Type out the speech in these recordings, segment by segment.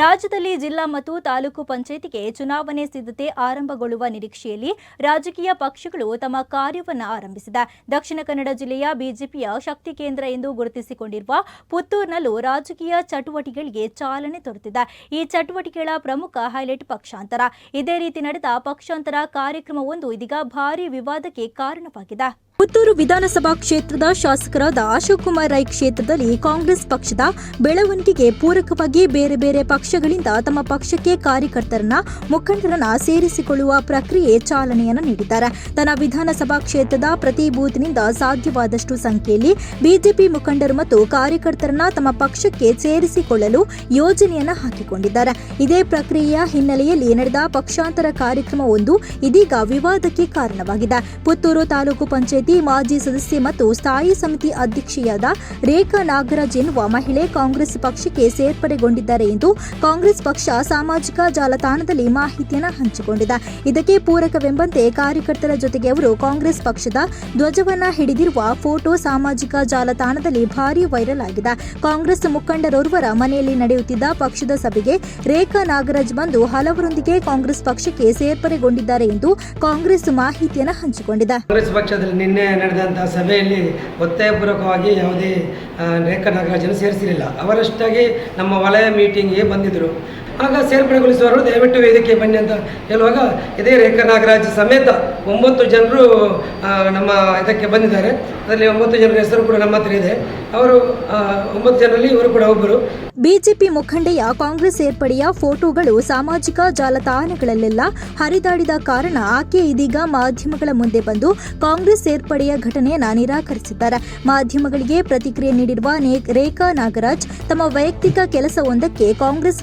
ರಾಜ್ಯದಲ್ಲಿ ಜಿಲ್ಲಾ ಮತ್ತು ತಾಲೂಕು ಪಂಚಾಯಿತಿಗೆ ಚುನಾವಣೆ ಸಿದ್ಧತೆ ಆರಂಭಗೊಳ್ಳುವ ನಿರೀಕ್ಷೆಯಲ್ಲಿ ರಾಜಕೀಯ ಪಕ್ಷಗಳು ತಮ್ಮ ಕಾರ್ಯವನ್ನು ಆರಂಭಿಸಿದೆ. ದಕ್ಷಿಣ ಕನ್ನಡ ಜಿಲ್ಲೆಯ ಬಿಜೆಪಿಯ ಶಕ್ತಿ ಕೇಂದ್ರ ಎಂದು ಗುರುತಿಸಿಕೊಂಡಿರುವ ಪುತ್ತೂರಿನಲ್ಲೂ ರಾಜಕೀಯ ಚಟುವಟಿಕೆಗಳಿಗೆ ಚಾಲನೆ ದೊರೆತಿದೆ. ಈ ಚಟುವಟಿಕೆಗಳ ಪ್ರಮುಖ ಹೈಲೈಟ್ ಪಕ್ಷಾಂತರ. ಇದೇ ರೀತಿ ನಡೆದ ಪಕ್ಷಾಂತರ ಕಾರ್ಯಕ್ರಮವೊಂದು ಇದೀಗ ಭಾರೀ ವಿವಾದಕ್ಕೆ ಕಾರಣವಾಗಿದೆ. ಪುತ್ತೂರು ವಿಧಾನಸಭಾ ಕ್ಷೇತ್ರದ ಶಾಸಕರಾದ ಅಶೋಕ್ ಕುಮಾರ್ ರೈ ಕ್ಷೇತ್ರದಲ್ಲಿ ಕಾಂಗ್ರೆಸ್ ಪಕ್ಷದ ಬೆಳವಣಿಗೆಗೆ ಪೂರಕವಾಗಿ ಬೇರೆ ಬೇರೆ ಪಕ್ಷಗಳಿಂದ ತಮ್ಮ ಪಕ್ಷಕ್ಕೆ ಕಾರ್ಯಕರ್ತರನ್ನ, ಮುಖಂಡರನ್ನ ಸೇರಿಸಿಕೊಳ್ಳುವ ಪ್ರಕ್ರಿಯೆ ಚಾಲನೆಯನ್ನು ನೀಡಿದ್ದಾರೆ. ತನ್ನ ವಿಧಾನಸಭಾ ಕ್ಷೇತ್ರದ ಪ್ರತಿ ಬೂತ್ನಿಂದ ಸಾಧ್ಯವಾದಷ್ಟು ಸಂಖ್ಯೆಯಲ್ಲಿ ಬಿಜೆಪಿ ಮುಖಂಡರು ಮತ್ತು ಕಾರ್ಯಕರ್ತರನ್ನ ತಮ್ಮ ಪಕ್ಷಕ್ಕೆ ಸೇರಿಸಿಕೊಳ್ಳಲು ಯೋಜನೆಯನ್ನು ಹಾಕಿಕೊಂಡಿದ್ದಾರೆ. ಇದೇ ಪ್ರಕ್ರಿಯೆಯ ಹಿನ್ನೆಲೆಯಲ್ಲಿ ನಡೆದ ಪಕ್ಷಾಂತರ ಕಾರ್ಯಕ್ರಮವೊಂದು ಇದೀಗ ವಿವಾದಕ್ಕೆ ಕಾರಣವಾಗಿದೆ. ಪುತ್ತೂರು ತಾಲೂಕು ಪಂಚಾಯಿತಿ ಮಾಜಿ ಸದಸ್ಯೆ ಮತ್ತು ಸ್ಥಾಯಿ ಸಮಿತಿ ಅಧ್ಯಕ್ಷೆಯಾದ ರೇಖಾ ನಾಗರಾಜ್ ಎನ್ನುವ ಮಹಿಳೆ ಕಾಂಗ್ರೆಸ್ ಪಕ್ಷಕ್ಕೆ ಸೇರ್ಪಡೆಗೊಂಡಿದ್ದಾರೆ ಎಂದು ಕಾಂಗ್ರೆಸ್ ಪಕ್ಷ ಸಾಮಾಜಿಕ ಜಾಲತಾಣದಲ್ಲಿ ಮಾಹಿತಿಯನ್ನು ಹಂಚಿಕೊಂಡಿದೆ. ಇದಕ್ಕೆ ಪೂರಕವೆಂಬಂತೆ ಕಾರ್ಯಕರ್ತರ ಜೊತೆಗೆ ಅವರು ಕಾಂಗ್ರೆಸ್ ಪಕ್ಷದ ಧ್ವಜವನ್ನ ಹಿಡಿದಿರುವ ಫೋಟೋ ಸಾಮಾಜಿಕ ಜಾಲತಾಣದಲ್ಲಿ ಭಾರೀ ವೈರಲ್ ಆಗಿದೆ. ಕಾಂಗ್ರೆಸ್ ಮುಖಂಡರೋರ್ವರ ಮನೆಯಲ್ಲಿ ನಡೆಯುತ್ತಿದ್ದ ಪಕ್ಷದ ಸಭೆಗೆ ರೇಖಾ ನಾಗರಾಜ್ ಬಂದು ಹಲವರೊಂದಿಗೆ ಕಾಂಗ್ರೆಸ್ ಪಕ್ಷಕ್ಕೆ ಸೇರ್ಪಡೆಗೊಂಡಿದ್ದಾರೆ ಎಂದು ಕಾಂಗ್ರೆಸ್ ಮಾಹಿತಿಯನ್ನು ಹಂಚಿಕೊಂಡಿದೆ. ಕಾಂಗ್ರೆಸ್ ಪಕ್ಷದಲ್ಲಿ ನಿನ್ನೆ ನಡೆದಂತಹ ಸಭೆಯಲ್ಲಿ ಒತ್ತಾಯಪೂರ್ವಕವಾಗಿ ಯಾವುದೇ ರೇಖಾ ನಾಗರಾಜನ್ನು ಸೇರಿಸಿರಲಿಲ್ಲ. ಅವರಷ್ಟಾಗಿ ನಮ್ಮ ವಲಯ ಮೀಟಿಂಗ್ಗೆ ಬಂದಿದ್ದರು ಆಗ ಸೇರ್ಪಡೆಗೊಳಿಸುವವರು ದಯವಿಟ್ಟು ವೇದಿಕೆ ಬನ್ನಿ ಅಂತ ಹೇಳುವಾಗ, ಇದೇ ರೇಖಾ ನಾಗರಾಜ್ ಸಮೇತ ಒಂಬತ್ತು ಜನರು ನಮ್ಮ ಇದಕ್ಕೆ ಬಂದಿದ್ದಾರೆ. ಅದರಲ್ಲಿ ಒಂಬತ್ತು ಜನರ ಹೆಸರು ಕೂಡ ನಮ್ಮ ಹತ್ರ ಇದೆ. ಅವರು ಒಂಬತ್ತು ಜನರಲ್ಲಿ ಇವರು ಕೂಡ ಒಬ್ಬರು. ಬಿಜೆಪಿ ಮುಖಂಡೆಯ ಕಾಂಗ್ರೆಸ್ ಸೇರ್ಪಡೆಯ ಫೋಟೋಗಳು ಸಾಮಾಜಿಕ ಜಾಲತಾಣಗಳಲ್ಲೆಲ್ಲ ಹರಿದಾಡಿದ ಕಾರಣ ಆಕೆ ಇದೀಗ ಮಾಧ್ಯಮಗಳ ಮುಂದೆ ಬಂದು ಕಾಂಗ್ರೆಸ್ ಸೇರ್ಪಡೆಯ ಘಟನೆಯನ್ನ ನಿರಾಕರಿಸಿದ್ದಾರೆ. ಮಾಧ್ಯಮಗಳಿಗೆ ಪ್ರತಿಕ್ರಿಯೆ ನೀಡಿರುವ ರೇಖಾ ನಾಗರಾಜ್ ತಮ್ಮ ವೈಯಕ್ತಿಕ ಕೆಲಸವೊಂದಕ್ಕೆ ಕಾಂಗ್ರೆಸ್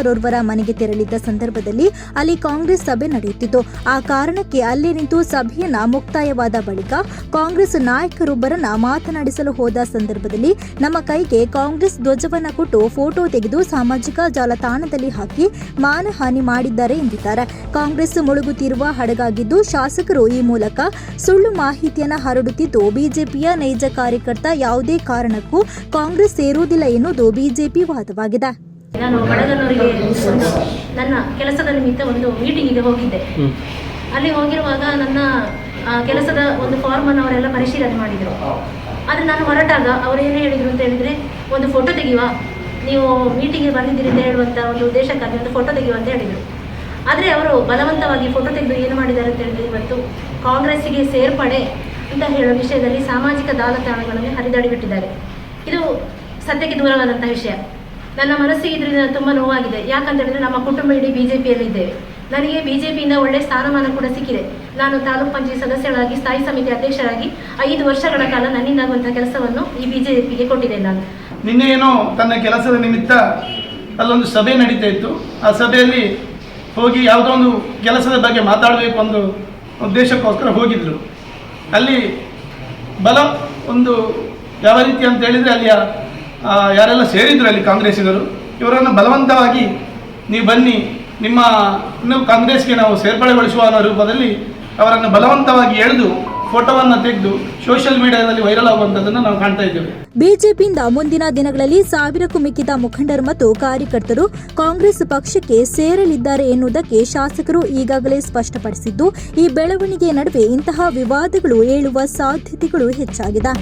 ಕಾರ್ಯಕರ್ತರೊರ್ವರ ಮನೆಗೆ ತೆರಳಿದ್ದ ಸಂದರ್ಭದಲ್ಲಿ ಅಲ್ಲಿ ಕಾಂಗ್ರೆಸ್ ಸಭೆ ನಡೆಯುತ್ತಿತ್ತು. ಆ ಕಾರಣಕ್ಕೆ ಅಲ್ಲೇ ನಿಂತು ಸಭೆಯನ್ನ ಮುಕ್ತಾಯವಾದ ಬಳಿಕ ಕಾಂಗ್ರೆಸ್ ನಾಯಕರೊಬ್ಬರನ್ನ ಮಾತನಾಡಿಸಲು ಹೋದ ಸಂದರ್ಭದಲ್ಲಿ ನಮ್ಮ ಕೈಗೆ ಕಾಂಗ್ರೆಸ್ ಧ್ವಜವನ್ನ ಕೊಟ್ಟು ಫೋಟೋ ತೆಗೆದು ಸಾಮಾಜಿಕ ಜಾಲತಾಣದಲ್ಲಿ ಹಾಕಿ ಮಾನಹಾನಿ ಮಾಡಿದ್ದಾರೆ ಎಂದಿದ್ದಾರೆ. ಕಾಂಗ್ರೆಸ್ ಮುಳುಗುತ್ತಿರುವ ಹಡಗಾಗಿದ್ದು ಶಾಸಕರು ಈ ಮೂಲಕ ಸುಳ್ಳು ಮಾಹಿತಿಯನ್ನ ಹರಡುತ್ತಿದ್ದು ಬಿಜೆಪಿಯ ನೈಜ ಕಾರ್ಯಕರ್ತ ಯಾವುದೇ ಕಾರಣಕ್ಕೂ ಕಾಂಗ್ರೆಸ್ ಸೇರುವುದಿಲ್ಲ ಎನ್ನುವುದು ಬಿಜೆಪಿ ವಾದವಾಗಿದೆ. ನಾನು ಬಡಗನವರಿಗೆ ಒಂದು ನನ್ನ ಕೆಲಸದ ನಿಮಿತ್ತ ಒಂದು ಮೀಟಿಂಗಿಗೆ ಹೋಗಿದ್ದೆ. ಅಲ್ಲಿ ಹೋಗಿರುವಾಗ ನನ್ನ ಕೆಲಸದ ಒಂದು ಫಾರ್ಮ್ ಅನ್ನು ಅವರೆಲ್ಲ ಪರಿಶೀಲನೆ ಮಾಡಿದರು. ಆದರೆ ನಾನು ಹೊರಟಾಗ ಅವರು ಏನು ಹೇಳಿದರು ಅಂತ ಹೇಳಿದರೆ ಒಂದು ಫೋಟೋ ತೆಗೆಯುವ. ನೀವು ಮೀಟಿಂಗಿಗೆ ಬಂದಿದ್ದೀರಿ ಅಂತ ಹೇಳುವಂಥ ಒಂದು ಉದ್ದೇಶಕ್ಕಾಗಿ ಒಂದು ಫೋಟೋ ತೆಗೆಯುವ ಅಂತ ಹೇಳಿದರು. ಆದರೆ ಅವರು ಬಲವಂತವಾಗಿ ಫೋಟೋ ತೆಗೆದು ಏನು ಮಾಡಿದ್ದಾರೆ ಅಂತ ಹೇಳಿದ್ರೆ ಇವತ್ತು ಕಾಂಗ್ರೆಸ್ಸಿಗೆ ಸೇರ್ಪಡೆ ಅಂತ ಹೇಳೋ ವಿಷಯದಲ್ಲಿ ಸಾಮಾಜಿಕ ಜಾಲತಾಣಗಳಲ್ಲಿ ಹರಿದಾಡಿಬಿಟ್ಟಿದ್ದಾರೆ ಇದು ಸದ್ಯಕ್ಕೆ ದೂರವಾದಂಥ ವಿಷಯ. ನನ್ನ ಮನಸ್ಸಿಗೆ ಇದರಿಂದ ತುಂಬ ನೋವಾಗಿದೆ. ಯಾಕಂತ ಹೇಳಿದ್ರೆ ನಮ್ಮ ಕುಟುಂಬ ಇಡೀ ಬಿ ಜೆ ಪಿಯಲ್ಲಿ ಇದ್ದೇವೆ ನನಗೆ ಬಿ ಜೆ ಪಿಯಿಂದ ಒಳ್ಳೆ ಸ್ಥಾನಮಾನ ಕೂಡ ಸಿಕ್ಕಿದೆ. ನಾನು ತಾಲೂಕು ಪಂಚಾಯತ್ ಸದಸ್ಯರಾಗಿ ಸ್ಥಾಯಿ ಸಮಿತಿ ಅಧ್ಯಕ್ಷರಾಗಿ ಐದು ವರ್ಷಗಳ ಕಾಲ ನನ್ನಿಂದಾಗುವಂತಹ ಕೆಲಸವನ್ನು ಈ ಬಿ ಜೆ ಪಿಗೆ ಕೊಟ್ಟಿದ್ದೇನೆ ನಾನು. ನಿನ್ನೆ ಏನೋ ತನ್ನ ಕೆಲಸದ ನಿಮಿತ್ತ ಅಲ್ಲೊಂದು ಸಭೆ ನಡೀತಾ ಇತ್ತು. ಆ ಸಭೆಯಲ್ಲಿ ಹೋಗಿ ಯಾವುದೋ ಒಂದು ಕೆಲಸದ ಬಗ್ಗೆ ಮಾತಾಡಬೇಕು ಒಂದು ಉದ್ದೇಶಕ್ಕೋಸ್ಕರ ಹೋಗಿದ್ರು. ಅಲ್ಲಿ ಬಲ ಒಂದು ಯಾವ ರೀತಿ ಅಂತ ಹೇಳಿದರೆ ಅಲ್ಲಿಯ ಯಾರೆಲ್ಲ ಸೇರಿದ್ರು ಅಲ್ಲಿ ಕಾಂಗ್ರೆಸ್ಸಿಗರು, ಇವರನ್ನು ಬಲವಂತವಾಗಿ ನೀವು ಬನ್ನಿ, ನಿಮ್ಮ ಇನ್ನು ಕಾಂಗ್ರೆಸ್ಗೆ ನಾವು ಸೇರ್ಪಡೆಗೊಳಿಸುವ ಅನ್ನೋ ರೂಪದಲ್ಲಿ ಅವರನ್ನು ಬಲವಂತವಾಗಿ ಎಳೆದು ಫೋಟೋವನ್ನು ತೆಗೆದು ಸೋಷಿಯಲ್ ಮೀಡಿಯಾದಲ್ಲಿ ವೈರಲ್ ಆಗುವಂಥದ್ದನ್ನು ನಾವು ಕಾಣ್ತಾ ಇದ್ದೇವೆ. ಬಿಜೆಪಿಯಿಂದ ಮುಂದಿನ ದಿನಗಳಲ್ಲಿ ಸಾವಿರಕ್ಕೂ ಮಿಕ್ಕಿದ ಮುಖಂಡರು ಮತ್ತು ಕಾರ್ಯಕರ್ತರು ಕಾಂಗ್ರೆಸ್ ಪಕ್ಷಕ್ಕೆ ಸೇರಲಿದ್ದಾರೆ ಎನ್ನುವುದಕ್ಕೆ ಶಾಸಕರು ಈಗಾಗಲೇ ಸ್ಪಷ್ಟಪಡಿಸಿದ್ದು, ಈ ಬೆಳವಣಿಗೆ ನಡುವೆ ಇಂತಹ ವಿವಾದಗಳು ಏಳುವ ಸಾಧ್ಯತೆಗಳು ಹೆಚ್ಚಾಗಿದೆ.